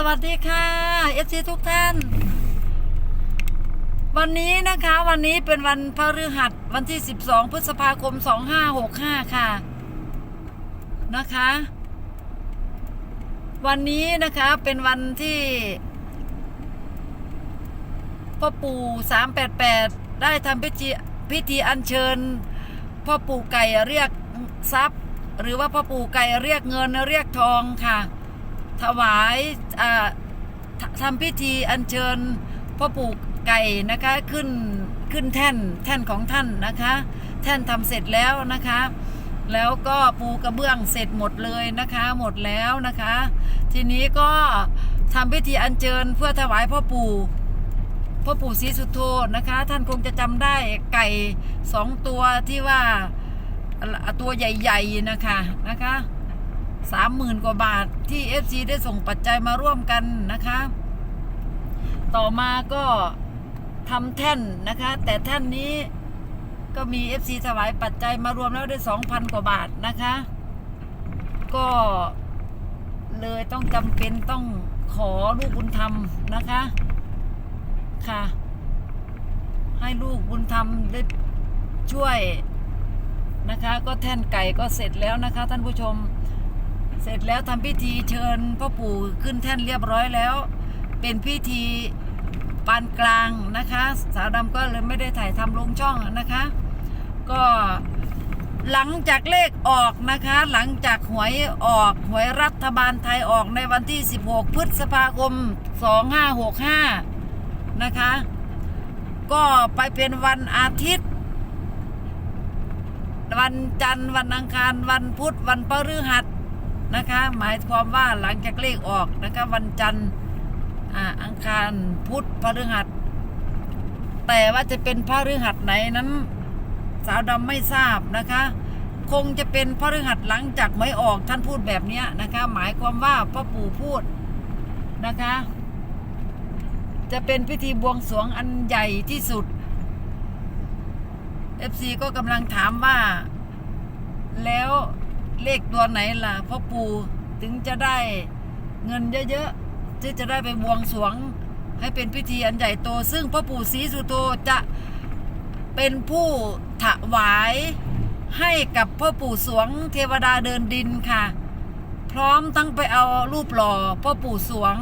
สวัสดีค่ะเอฟซีทุกท่าน วันนี้นะคะวันนี้เป็นวันพฤหัสวันที่ 12 พฤษภาคม 2565 ค่ะ นะคะ วันนี้นะคะเป็นวันที่พ่อปู่ 388 ได้ทำพิธีพิธีอัญเชิญพ่อปู่ไก่เรียกทรัพย์ หรือว่าพ่อปู่ไก่เรียกเงินเรียกทองค่ะ ถวายอ่าททำพิธีอัญเชิญพ่อปู่ไก่นะคะขึ้นขึ้นแท่นแท่นของท่านนะคะ แท่นทำเสร็จแล้วนะคะ แล้วก็ปูกระเบื้องเสร็จหมดเลยนะคะ หมดแล้วนะคะ ทีนี้ก็ทำพิธีอัญเชิญเพื่อถวายพ่อปู่พ่อปู่ศรีสุโธนะคะ ท่านคงจะจำได้ไก่สองตัวที่ว่าตัวใหญ่ ๆนะคะนะคะ สามหมื่นกว่าบาทที่ FC ได้ส่งปัจจัยมาร่วมกันนะคะ ต่อมาก็ทำแท่นนะคะ แต่แท่นนี้ก็มี FC ถวายปัจจัยมารวมแล้วได้สองพันกว่าบาทนะคะ ก็เลยต้องจำเป็นต้องขอลูกบุญธรรมนะคะค่ะ ให้ลูกบุญธรรมได้ช่วยนะคะ ก็แท่นไก่ก็เสร็จแล้วนะคะ ท่านผู้ชม เสร็จแล้วทำพิธีเชิญพ่อปู่ขึ้นแท่นเรียบร้อยแล้ว เป็นพิธีปานกลางนะคะ สาวดำก็เลยไม่ได้ถ่ายทำลงช่องนะคะ ก็หลังจากเลขออกนะคะ หลังจากหวยออกหวยรัฐบาลไทยออกในวันที่ 16 พฤษภาคม 2565 นะคะ ก็ไปเป็นวันอาทิตย์ วันจันทร์วันอังคาร วันพุธวันพฤหัส นะคะ หมายความว่าหลังจากเลขออกนะคะ วันจันทร์อังคารพุธพฤหัส แต่ว่าจะเป็นพฤหัสไหนนั้น สาวดำไม่ทราบนะคะ คงจะเป็นพฤหัสหลังจากไม่ออกท่านพูดแบบนี้นะคะ หมายความว่าพ่อปู่พูดนะคะ จะเป็นพิธีบวงสรวงอันใหญ่ที่สุด FC ก็กำลังถามว่าแล้ว เลขตัวไหนล่ะพ่อปู่ถึงจะได้เงินเยอะๆที่จะได้ไปบวงสรวงให้เป็นพิธีอันใหญ่โต ซึ่งพ่อปู่ศรีสุโธจะเป็นผู้ถวายให้กับพ่อปู่สวงเทวดาเดินดินค่ะ พร้อมทั้งไปเอารูปหล่อพ่อปู่สวง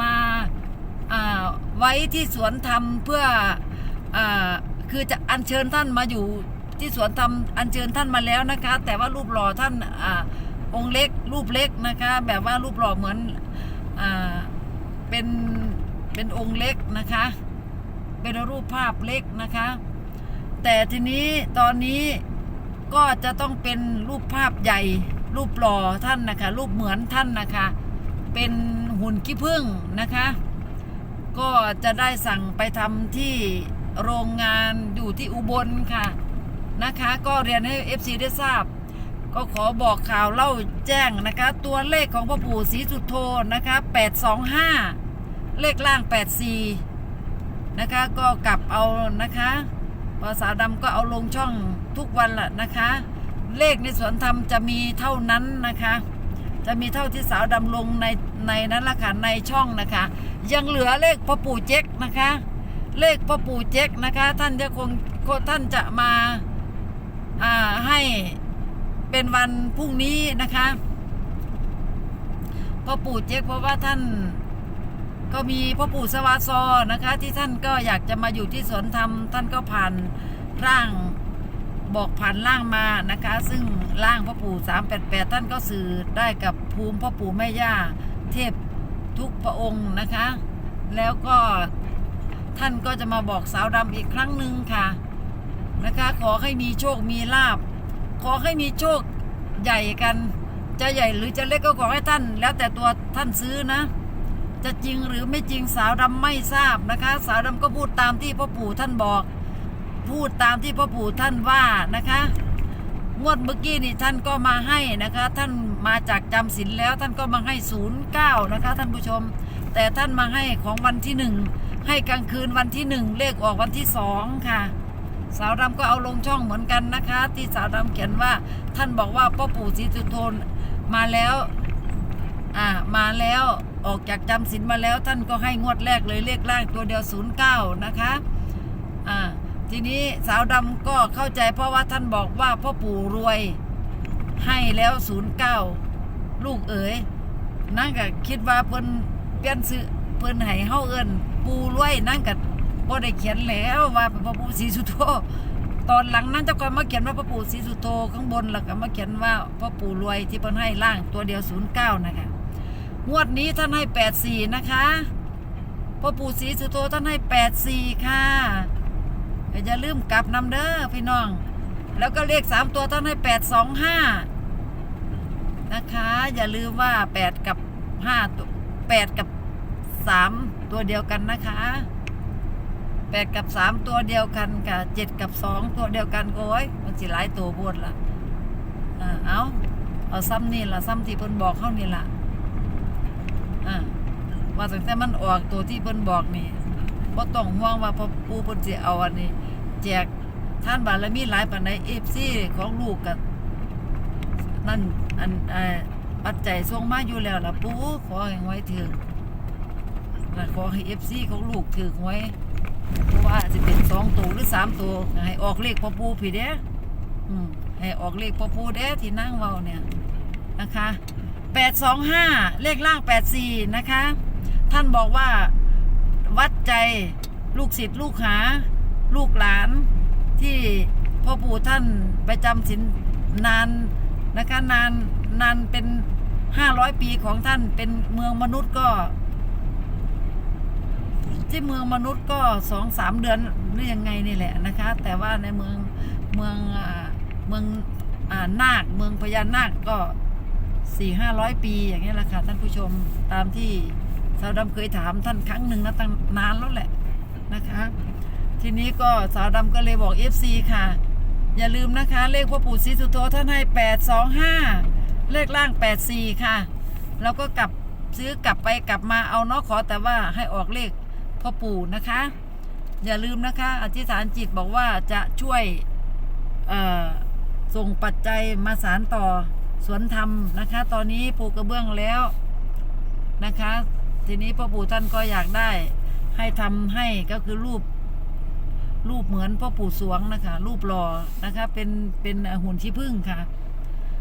มาอ่าไว้ที่สวนธรรมเพื่ออาคือจะอัญเชิญท่านมาอยู่ ที่สวนธรรมอัญเชิญท่านมาแล้วนะคะ แต่ว่ารูปหล่อท่านอาองค์เล็กรูปเล็กนะคะ แบบว่ารูปหล่อเหมือนอาเป็นเป็นองค์เล็กนะคะ เป็นรูปภาพเล็กนะคะ แต่ทีนี้ตอนนี้ก็จะต้องเป็นรูปภาพใหญ่ รูปหล่อท่านนะคะ รูปเหมือนท่านนะคะ เป็นหุ่นขี้ผึ้งนะคะ ก็จะได้สั่งไปทำที่โรงงานอยู่ที่อุบลค่ะ นะคะ ก็เรียนให้ FC ได้ทราบ ก็ขอบอกข่าวเล่าแจ้งนะคะ ตัวเลขของพ่อปู่ศรีสุโธนะคะ 825 เลขล่าง 84 นะคะ ก็กลับเอานะคะภาษาดำก็เอาลงช่องทุกวันแหละนะคะ เลขในสวนธรรมจะมีเท่านั้นนะคะ จะมีเท่าที่สาวดำลงในในนั้นละค่ะในช่องนะคะ ยังเหลือเลขพ่อปู่เจ๊กนะคะ เลขพ่อปู่เจ๊กนะคะ ท่านจะคงท่านจะมา ให้เป็นวันพรุ่งนี้นะคะพ่อปู่เจ๊กเพราะว่าท่านก็มีพ่อปู่สวาซอนะคะ ที่ท่านก็อยากจะมาอยู่ที่สวนธรรม ท่านก็ผ่านร่างบอกผ่านล่างมานะคะ ซึ่งล่างพ่อปู่388ท่านก็สื่อได้กับภูมิพ่อปู่แม่ย่าเทพทุกพระองค์นะคะ แล้วก็ท่านก็จะมาบอกสาวดำอีกครั้งหนึ่งค่ะ นะคะ ขอให้มีโชคมีลาบ ขอให้มีโชคใหญ่กัน จะใหญ่หรือจะเล็กก็ขอให้ท่าน แล้วแต่ตัวท่านซื้อนะ จะจริงหรือไม่จริงสาวดำไม่ทราบนะคะ สาวดำก็พูดตามที่พ่อปู่ท่านบอก พูดตามที่พ่อปู่ท่านว่านะคะงวดเมื่อกี้นี่ท่านก็มาให้นะคะ ท่านมาจากจำศีลแล้วท่านก็มาให้ศูนย์เก้านะคะ ท่านผู้ชม แต่ท่านมาให้ของวันที่หนึ่งให้กลางคืนวันที่หนึ่งเลขออกวันที่สองค่ะ สาวดำก็เอาลงช่องเหมือนกันนะคะ ที่สาวดำเขียนว่าท่านบอกว่าพ่อปู่ศรีสุโธนมาแล้ว อ่ามาแล้วออกจากจำศีลมาแล้วท่านก็ให้งวดแรกเลยเลขล่างตัวเดียว 09 นะคะ อ่า ทีนี้สาวดำก็เข้าใจเพราะว่าท่านบอกว่าพ่อปู่รวยให้แล้ว 09 ลูกเอ๋ยนั่งก็คิดว่าเพิ่นเปลี่ยนซื้อเพิ่นให้เฮาเอิ้นปู่รวยนั่งก็ บ่ได้เขียนแล้วว่าเป็นพ่อปู่ศรีสุโธตอนหลังนั้นเจ้าก็มาเขียนว่าพ่อปู่ศรีสุโธข้างบนแล้วก็มาเขียนว่าพ่อปู่รวยที่เพิ่นให้ล่างตัวเดียว09นย์เก้านะคะงวดนี้ท่านให้แปดสี่นะคะพ่อปู่ศรีสุโธท่านให้แปดสี่ค่ะอย่าลืมกลับนำเด้อพี่น้อง แล้วก็เลขสามตัวท่านให้แปดสองห้านะคะ อย่าลืมว่าแปดกับห้าตัวแปดกับสามตัวเดียวกันนะคะ แปดกับสามตัวเดียวกันกับเจ็ดกับสองตัวเดียวกันโอ้ยมันสิหลายตัวบนละอ่าเอาเอาซ้ำนี่ละซ้ำที่เพิ่นบอกเข้านี่ละอ่าว่าตั้งแต่มันออกตัวที่เพิ่นบอกนี่บ่ต้องห่วงว่าพอปูเพิ่นสิเอาอันนี้ แจกท่านบารมีหลายปานใด FC ของลูกกับนั่นอันเอ่อปัจจัยส่งมาอยู่แล้วล่ะปูขอให้ไว้ถึงขอให้ FC ของลูกถึงไว้ เพราะว่าสิเป็น2ตัวหรือ3ตัวให้ออกเลขพ่อปูพี่เด้อืมให้ออกเลขพ่อปูเด้ที่นั่งเว้าเนี่ยนะคะ825เลขล่าง84นะคะ ท่านบอกว่าวัดใจลูกศิษย์ลูกหา ลูกหลานที่พ่อปู่ท่านไปจำศีลนานนะคะนานนานเป็น500ปีของท่านเป็นเมืองมนุษย์ก็ ที่เมืองมนุษย์ก็สองสามเดือนหรือยังไงนี่แหละนะคะ แต่ว่าในเมืองเมืองเมืองนาคเมืองพญานาคก็สี่ห้าร้อยปีอย่างเงี้แหละค่ะท่านผู้ชมตามที่สาวดำเคยถามท่านครั้งหนึ่งนะตั้งนานแล้วแหละนะคะ ทีนี้ก็สาวดำก็เลยบอก FC ค่ะ อย่าลืมนะคะ เลขพ่อปู่ศรีสุโธท่านให้แปดสองห้าเลขล่างแปดสี่ค่ะ แล้วก็กลับซื้อกลับไปกลับมาเอาเนาะขอแต่ว่าให้ออกเลข พ่อปู่นะคะ อย่าลืมนะคะ อธิษฐานจิตบอกว่าจะช่วยส่งปัจจัยมาสารต่อสวนธรรมนะคะ ตอนนี้ปูกระเบื้องแล้วนะคะ ทีนี้พ่อปู่ท่านก็อยากได้ ให้ทำให้ก็คือรูป รูปเหมือนพ่อปู่สวงนะคะ รูปหล่อนะคะ เป็นเป็นหุ่นขี้ผึ้งค่ะ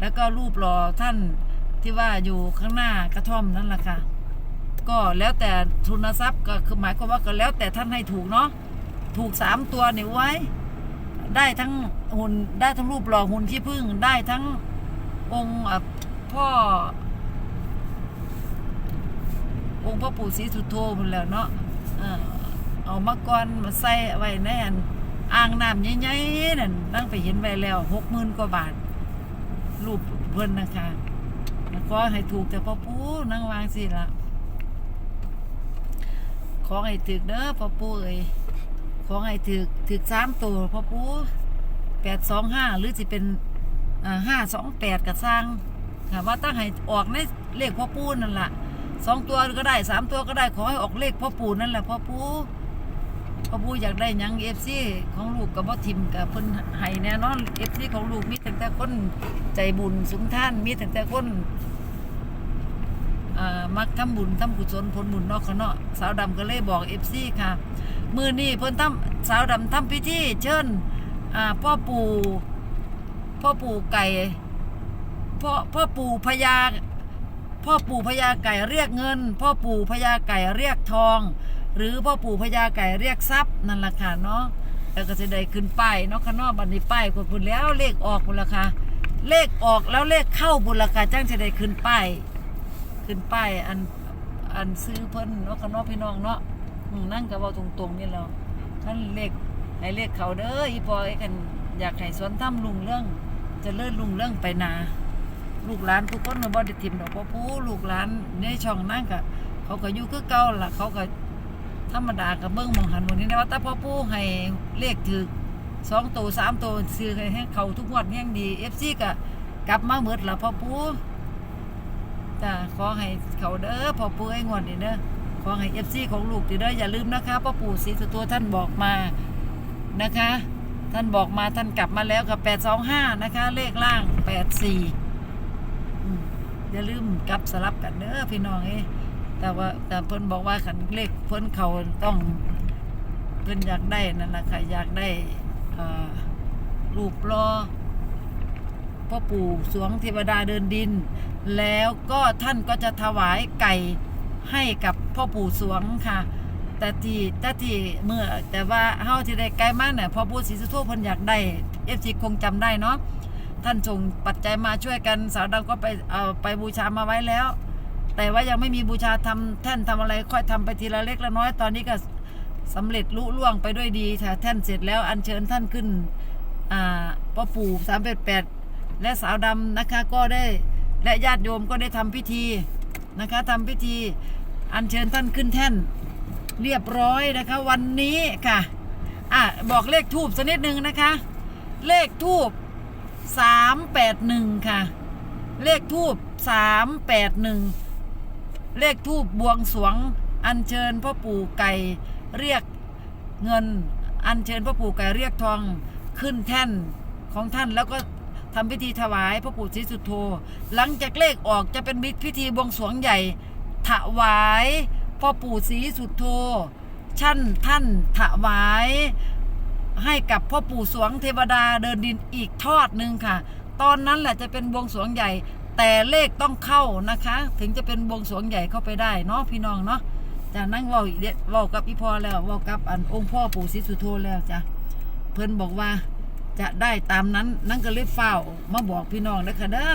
แล้วก็รูปหล่อท่านที่ว่าอยู่ข้างหน้ากระท่อมนั่นแหละค่ะ ก็แล้วแต่ทุนทรัพย์ก็คือหมายความว่าก็แล้วแต่ท่านให้ถูกเนาะถูกสามตัวเนี่ยไว้ ได้ทั้งหุ่นได้ทั้งรูปหล่อหุ่นขี้ผึ้งได้ทั้งองค์พ่อ องค์พ่อปู่ศรีสุโธหมดแล้วเนาะเอามาก่อนมาใส่ไว้ในอันอ่างน้ำใหญ่ๆนั่นนั่งไปเห็นไว้แล้วหกหมื่นกว่าบาท รูปเพิ่นนะคะแล้วก็ให้ถูกแต่พ่อปู่นั่งวางสิละ ขอให้ถึกเด้อพ่อปู่เอ้ยขอให้ถึกถึกสามตัวพ่อปู่แปดสองห้าหรือจะเป็นห้าสองแปดกับสร้างค่ะว่าตั้งให้ออกในเลขพ่อปู่นั่นแหละสองตัวก็ได้สามตัวก็ได้ขอให้ออกเลขพ่อปู่นั่นแหละพ่อปู่พ่อปู่อยากได้ยังเอฟซีของลูกกับพ่อทิมกับเพิ่นให้แน่นอนเอฟซีของลูกมีแต่แต่คนใจบุญสุนท่านมีแต่แต่คน มักทำบุญทำกุศลผลบุญนอกขเนาะสาวดำก็เลยบอกเอฟซีค่ะ มือนี่เพิ่นทำสาวดำทำพิธีเชิญพ่อปู่พ่อปู่ไก่พ่อพ่อปู่พญาพ่อปู่พญาไก่เรียกเงิน พ่อปู่พญาไก่เรียกทอง หรือพ่อปู่พญาไก่เรียกทรัพย์นั่นแหละค่ะเนาะแล้วก็จะได้ขึ้นป้ายเนาะค่ะเนาะบัดนี้ป้ายกดพุ่นแล้วเลขออกพุ่นละค่ะเลขออกแล้วเลขเข้าพุ่นละค่ะจังจะได้ขึ้นป้าย ขึ้นป้ายอันอันซื้อเพิ่นเนาะค่ะเนาะพี่น้องเนาะนั่งก็เว้าตรงๆนี่แล้วท่านเลขให้เลขเขาเด้ออีปอยกันอยากให้สวนถ้ำลุงเรื่องจะเลื่อนลุงเรื่องไปนา ลูกหลานทุกคนก็บ่ได้ทิมดอกพ่อผู้ลูกหลานในช่องนั่งก็เขาก็อยู่คือเก่าล่ะ เขาก็ธรรมดาก็เบิ่งมองหันหมดนี้นะว่าแต่พ่อผู้ให้เลขถึกสองตัวสามตัวซื้อให้เขาทุกวดแห่งดี FC ก็กลับมาหมดล่ะพ่อผู้ จ้าขอให้เขาเด้อพ่อปู่ไอ้งวดนี่เด้อขอให้เอฟซีของลูกเด้ออย่าลืมนะคะพ่อปู่ศรีสุโธท่านบอกมานะคะ ท่านบอกมาท่านกลับมาแล้วกับแปดสองห้านะคะ เลขล่างแปดสี่อย่าลืมกลับสลับกันเด้อพี่น้องเอ้แต่ว่าแต่เพิ่นบอกว่าขันเลขเพิ่นเขาต้องเพิ่นอยากได้นั่นแหละค่ะอยากได้รูปรอ พ่อปู่สวงเทวดาเดินดิน แล้วก็ท่านก็จะถวายไก่ให้กับพ่อปู่สวงค่ะ แต่ที่แต่ที่เมื่อแต่ว่าเฮาที่ได้ไกลมากเนี่ยพ่อปู่ศรีสุโธเพิ่นอยากได้เอฟซีคงจำได้เนาะท่านส่งปัจจัยมาช่วยกันสาวดำก็ไปเอาไปบูชามาไว้แล้ว แต่ว่ายังไม่มีบูชาทำแท่นทำอะไรค่อยทำไปทีละเล็กละน้อยตอนนี้ก็สำเร็จลุล่วงไปด้วยดีค่ะแท่นเสร็จแล้วอัญเชิญท่านขึ้นอ่าพ่อปู่สามแปดแปด และสาวดำนะคะก็ได้และญาติโยมก็ได้ทำพิธีนะคะทำพิธีอัญเชิญท่านขึ้นแท่น เรียบร้อยนะคะวันนี้ค่ะอะบอกเลขทูบสักนิดนึงนะคะ เลขทูบสามแปดหนึ่งค่ะ เลขทูบสามแปดหนึ่งเลขทูบบวงสวงอัญเชิญพ่อปู่ไก่เรียกเงินอัญเชิญพ่อปู่ไก่เรียกทองขึ้นแท่นของท่านแล้วก็ ทำพิธีถวายพ่อปู่ศรีสุโธ หลังจากเลขออกจะเป็นพิธีบวงสรวงใหญ่ ถวายพ่อปู่ศรีสุโธชั้นท่านถวายให้กับพ่อปู่สวงเทวดาเดินดินอีกทอดหนึ่งค่ะ ตอนนั้นแหละจะเป็นบวงสรวงใหญ่ แต่เลขต้องเข้านะคะ ถึงจะเป็นบวงสรวงใหญ่เข้าไปได้เนาะพี่น้องเนาะจะนั่งว่าอีกเว่ากับอีพ่อแล้วว่ากับอันองค์พ่อปู่ศรีสุโธแล้วจ้ะเพิ่นบอกว่า จะได้ตามนั้นนั่นก็เลยเฝ้ามาบอกพี่น้องนะคะเด้อ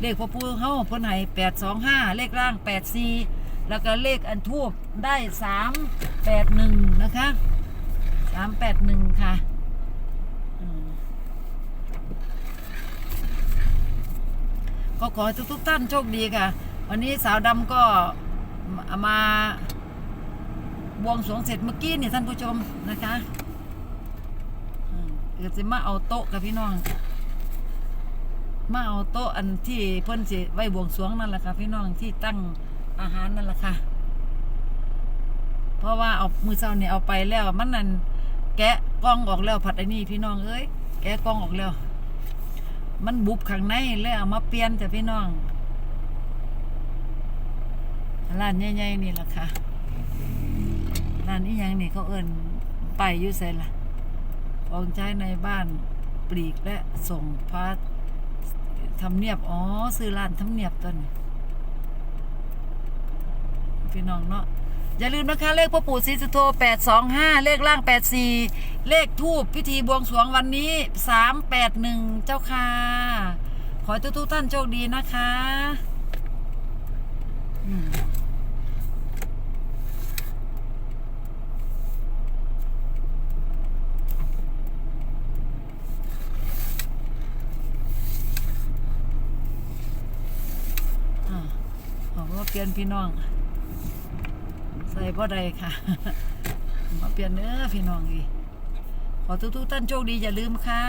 เลขพ่อปู่เฮาเพิ่นให้แปดสองห้าเลขล่างแปดสี่แล้วก็เลขอันทูบได้สามแปดหนึ่งนะคะสามแปดหนึ่งค่ะอืมก็ขอให้ทุกๆท่านโชคดีค่ะ วันนี้สาวดำก็มามาบวงสรวงเสร็จเมื่อกี้นี่ท่านผู้ชมนะคะ อืมเดี๋ยวจะมาเอาโต๊ะกับพี่น้อง มาเอาโต๊ะอันที่เพิ่นสิไว้บวงสรวงนั่นแหละค่ะพี่น้องที่ตั้งอาหารนั่นแหละค่ะ เพราะว่าเอามือเช้าเนี่ยเอาไปแล้วมันนั่นแกะกล้องออกแล้วผัดไอ้นี่พี่น้องเอ้ยแกะกล้องออกแล้ว มันบุบข้างในเลยเอามาเปลี่ยนแต่พี่น้องร้านใหญ่ๆนี่แหละค่ะร้านนี้ยังนี่เขาเอิ้นไปยอยู่ไสล่ะ ของใช้ในบ้านปลีกและส่งพาทำเนียบ อ๋อ ซื้อร้านทำเนียบตัวนี้พี่น้องเนาะอย่าลืมนะคะ เลขพ่อปู่ศรีสุโธ825 เลขล่าง 84 เลขทูบพิธีบวงสรวงวันนี้ 381 เจ้าค่ะ ขอให้ทุกท่านโชคดีนะคะ อืมอ่าบอกว่า เปลี่ยนพี่น้อง ใส่บ่ได้ค่ะ มาเปลี่ยนเนื้อพี่น้องอีขอทุกๆท่านโชคดีอย่าลืมค่ะ